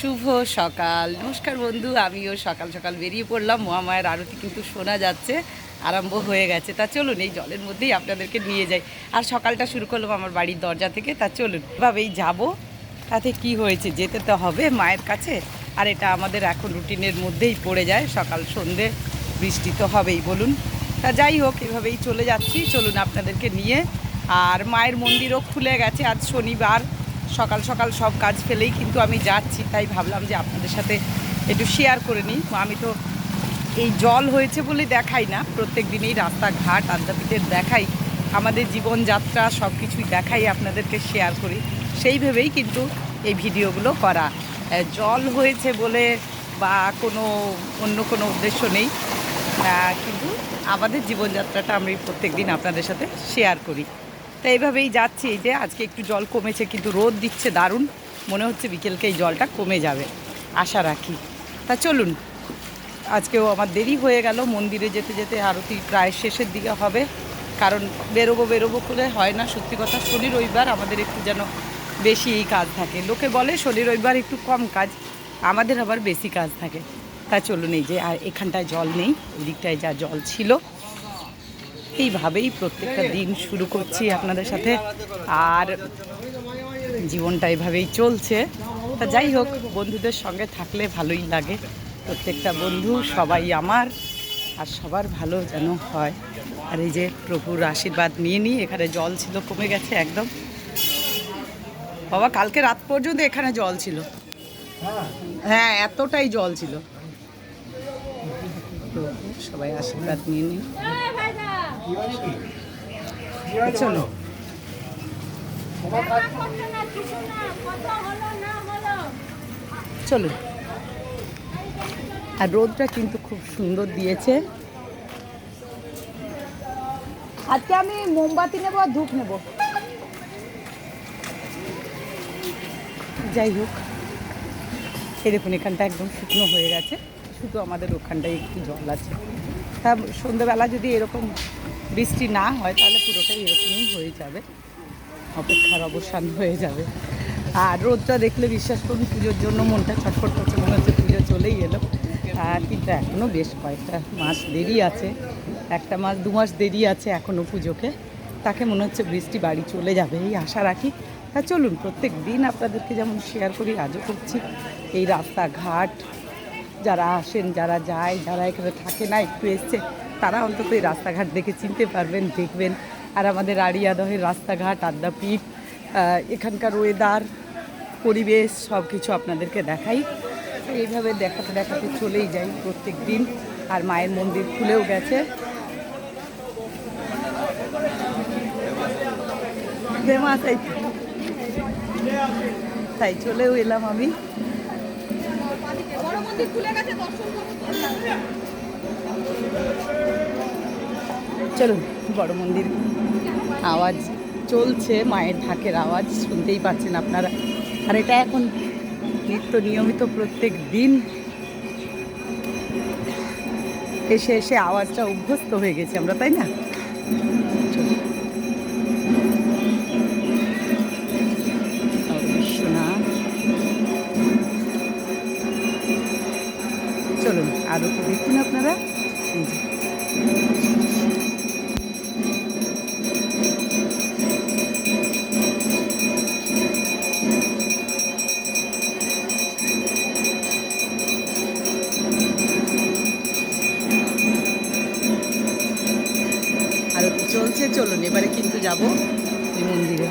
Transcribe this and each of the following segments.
শুভ সকাল। নমস্কার বন্ধু, আমিও সকাল সকাল বেরিয়ে পড়লাম। মহামায়ের আরতি কিন্তু শোনা যাচ্ছে, আরম্ভ হয়ে গেছে। তা চলুন, এই জলের মধ্যেই আপনাদেরকে নিয়ে যাই। আর সকালটা শুরু করলাম আমার বাড়ির দরজা থেকে। তা চলুন, এভাবেই যাব। তাতে কি হয়েছে, যেতে তো হবে মায়ের কাছে। আর এটা আমাদের এখন রুটিনের মধ্যেই পড়ে যায়। সকাল সন্ধে, বৃষ্টি তো হবেই, বলুন। তা যাই হোক, এভাবেই চলে যাচ্ছি। চলুন আপনাদেরকে নিয়ে। আর মায়ের মন্দিরও খুলে গেছে আজ শনিবার। সকাল সকাল সব কাজ ফেলেই কিন্তু আমি যাচ্ছি, তাই ভাবলাম যে আপনাদের সাথে একটু শেয়ার করে নিই। আমি তো এই জল হয়েছে বলে দেখাই না, প্রত্যেক দিনেই রাস্তাঘাট, আদ্যাপীঠের দেখাই, আমাদের জীবনযাত্রা সব কিছুই দেখাই, আপনাদেরকে শেয়ার করি। সেই ভেবেই কিন্তু এই ভিডিওগুলো করা। জল হয়েছে বলে বা কোনো অন্য কোনো উদ্দেশ্য নেই কিন্তু আমাদের জীবনযাত্রাটা আমি প্রত্যেক দিন আপনাদের সাথে শেয়ার করি। তো এইভাবেই যাচ্ছি এই যে, আজকে একটু জল কমেছে, কিন্তু রোদ দিচ্ছে দারুণ। মনে হচ্ছে বিকেলকে এই জলটা কমে যাবে, আশা রাখি। তা চলুন, আজকেও আমার দেরি হয়ে গেল, মন্দিরে যেতে যেতে আরতি প্রায় শেষের দিকে হবে। কারণ বেরোবো বেরোবো করে হয় না, সত্যি কথা শনি রবিবার আমাদের একটু যেন বেশি কাজ থাকে। লোকে বলে শনি রবিবার একটু কম কাজ, আমাদের আবার বেশি কাজ থাকে। তা চলুন এই যে, আর এখানটায় জল নেই ওই দিকটায় যা জল ছিল। এইভাবেই প্রত্যেকটা দিন শুরু করছি আপনাদের সাথে। আর জীবনটা এভাবেই চলছে। তা যাই হোক, বন্ধুদের সঙ্গে থাকলে ভালোই লাগে। প্রত্যেকটা বন্ধু সবাই আমার, আর সবার ভালো যেন হয়। আর এই যে প্রভুর আশীর্বাদ নিয়ে নিই, এখানে জল ছিল, কমে গেছে একদম। বাবা, কালকে রাত পর্যন্ত এখানে জল ছিল। হ্যাঁ এতটাই জল ছিল। সবাই আশীর্বাদ নিয়ে নিই চলো। চলুন আর রোদটা কিন্তু খুব সুন্দর দিয়েছে। আজকে আমি মোমবাতি নেব আর ধূপ নেব। যাই হোক দেখুন এখানটা একদম শুকনো হয়ে গেছে। শুধু আমাদের ওখানটায় একটু জল আছে। তা সন্ধ্যেবেলা যদি এরকম বৃষ্টি না হয়, তাহলে পুরোটাই এরকমই হয়ে যাবে। অপেক্ষার অবসান হয়ে যাবে। আর রোদটা দেখলে বিশ্বাস করুন, পুজোর জন্য মনটা ছটফট করছে, মনে হচ্ছে পুজো চলেই এলো। আর কিন্তু এখনও বেশ কয়েকটা মাস দেরি আছে। একটা মাস, দু মাস দেরি আছে এখনও পুজোকে। তাকে মনে হচ্ছে বৃষ্টি বাড়ি চলে যাবে, এই আশা রাখি। তা চলুন, প্রত্যেক দিন আপনাদেরকে যেমন শেয়ার করি, আজও করছি। এই রাস্তাঘাট যারা আসেন, যারা যায়, যারা এখানে থাকে না, একটু এসছে, তারা অন্তত এই রাস্তাঘাট দেখে চিনতে পারবেন, দেখবেন। আর আমাদের আড়িয়াদহের রাস্তাঘাট, আদ্যাপীঠ এখানকার ওয়েদার পরিবেশ সব কিছু আপনাদেরকে দেখাই। এইভাবে দেখাতে দেখাতে চলেই যাই প্রত্যেক দিন আর মায়ের মন্দির খুলেও গেছে। তাই চলেও এলাম আমি। চলুন, বড় মন্দির আওয়াজ চলছে, মায়ের ঢাকের আওয়াজ, শুনতেই পাচ্ছেন আপনারা। আর এটা এখন নিত্য নিয়মিত প্রত্যেক দিন। এসে এসে আওয়াজটা অভ্যস্ত হয়ে গেছে আমরা, তাই না? চলুন আরও তো দেখুন আপনারা। চলছে, চলুন, এবারে কিন্তু যাব এই মন্দিরে।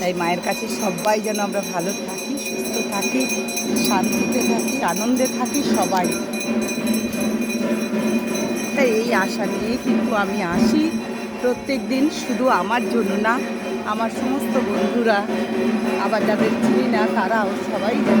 তাই মায়ের কাছে সবাই যেন আমরা ভালো থাকি, সুস্থ থাকি, শান্তিতে থাকি, আনন্দে থাকি সবাই। তাই এই আশা নিয়ে কিন্তু আমি আসি। প্রত্যেক দিন শুধু আমার জন্য না, আমার সমস্ত বন্ধুরা, আবার যাদের চিনি না, তারাও সবাই যেন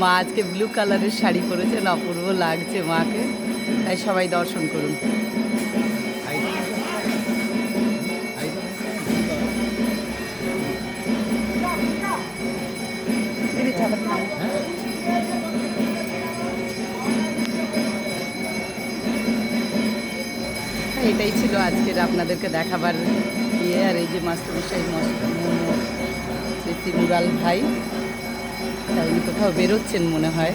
মা আজকে ব্লু কালারের শাড়ি পরেছেন অপূর্ব লাগছে মাকে। তাই সবাই দর্শন করুন। হ্যাঁ, এটাই ছিল আজকের আপনাদেরকে দেখাবার ইয়ে আর এই যে মাস্টারমশাই মোমো সে ভাই। কোথাও বেরোচ্ছেন মনে হয়?